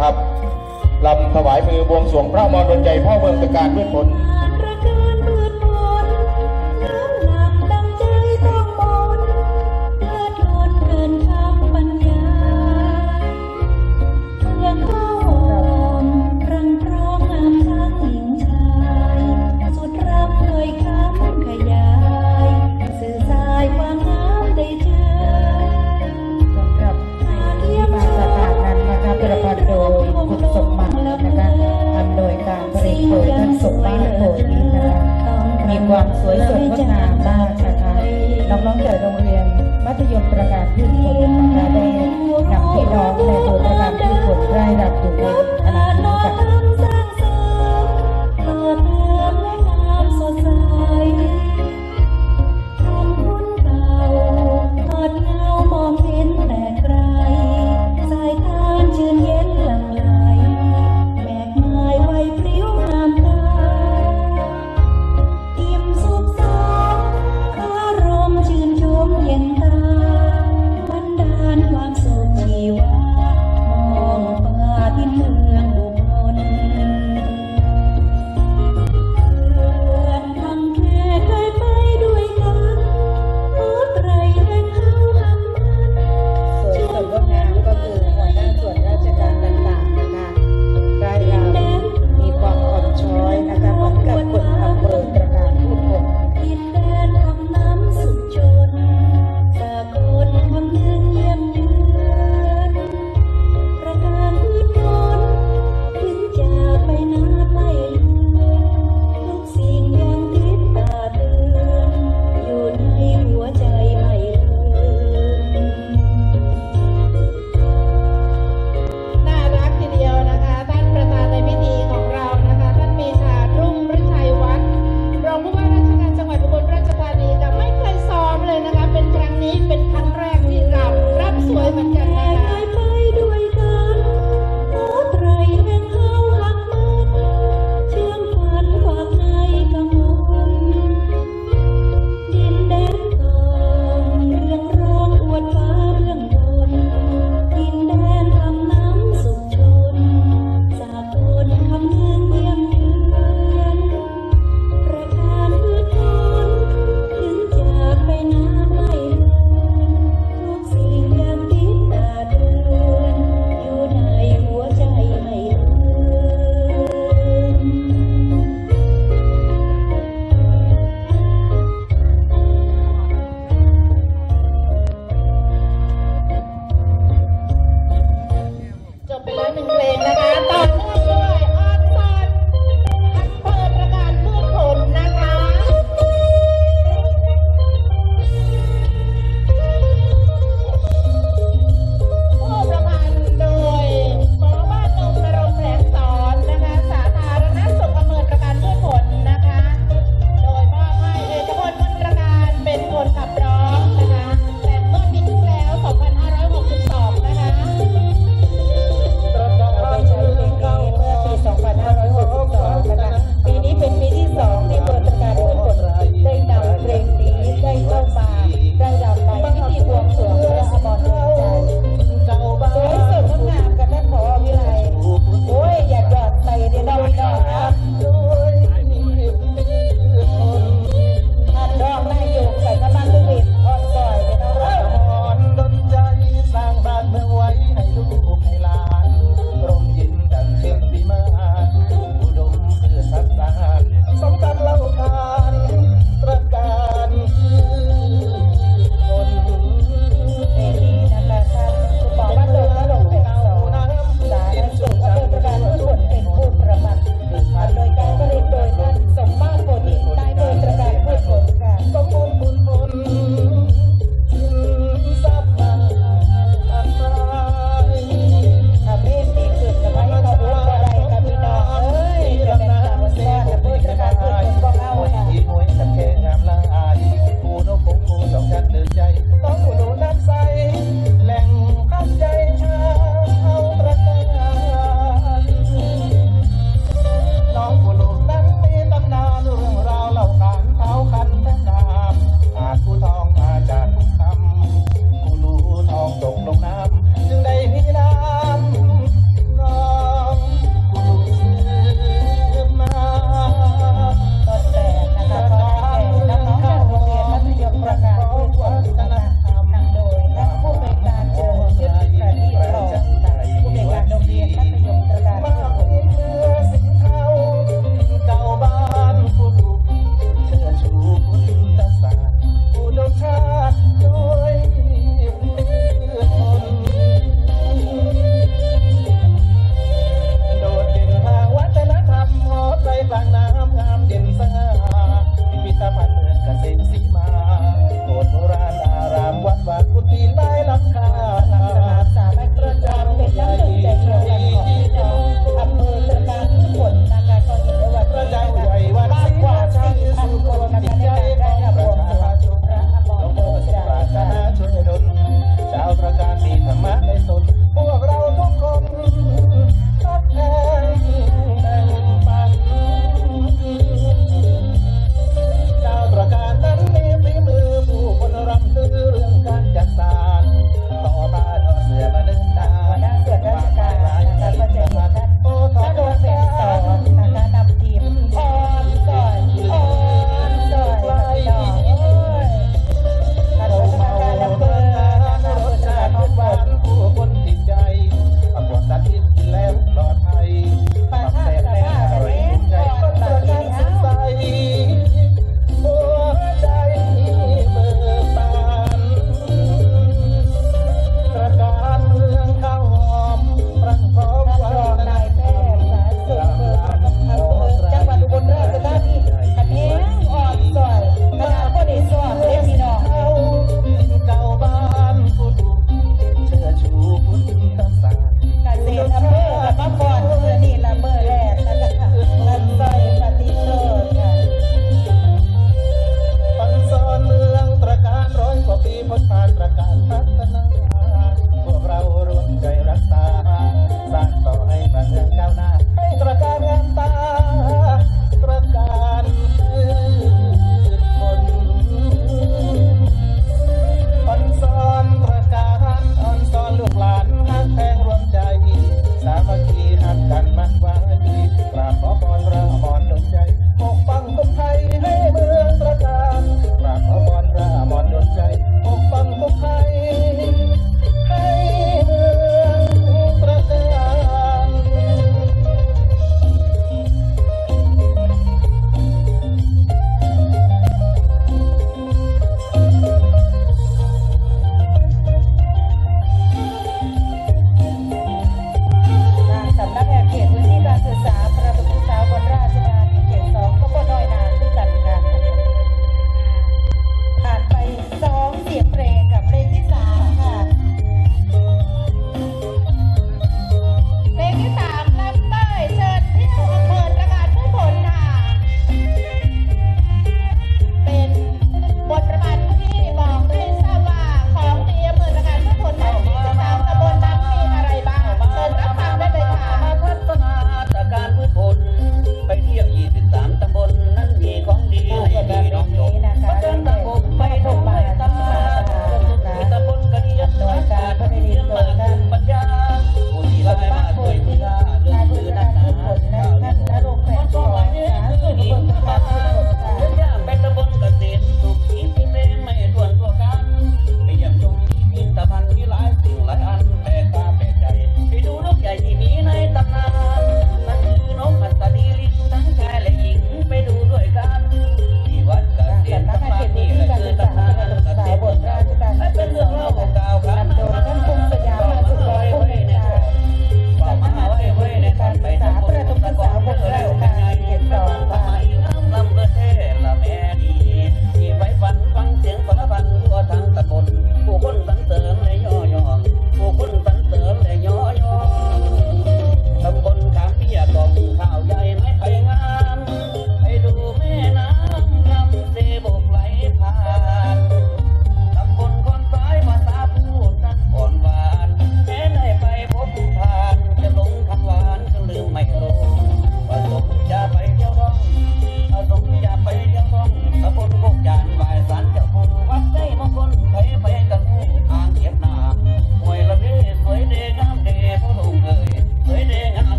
ครับลำถวายมือบวงสรวงพระมรดลใหพ่อเมืองตะการด้วยผล ความสวยสดงดงามมากนะคะน้องๆจากโรงเรียนมัธยมประกาศพืชผล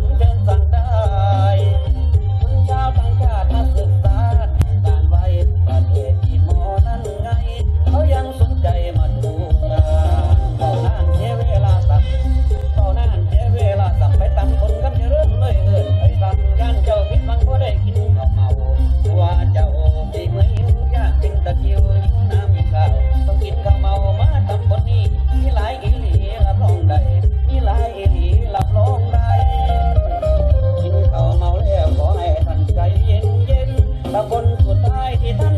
นเช้าต่างชาตินักศึาการไว้ประเทศที่มอนั้นไง เขายังสนใจมาดูงานต่อนานเทเวลาสักต่อนานเทเวลาสักไปตำคนกำเริบเลยเอินไปตำย่านเจ้าพิษมันก็ได้กินกับเมาตัวเจ้าดีเมื่อหิวยากจึงตะกิ้วหิวน้ำหิวข้าต้องกินข้าวเมามาตำบนนี้มีหลายอีหลับรองได้มีหลายอีหลับรองได้ ตะคนสุดท้ายที่ท่าน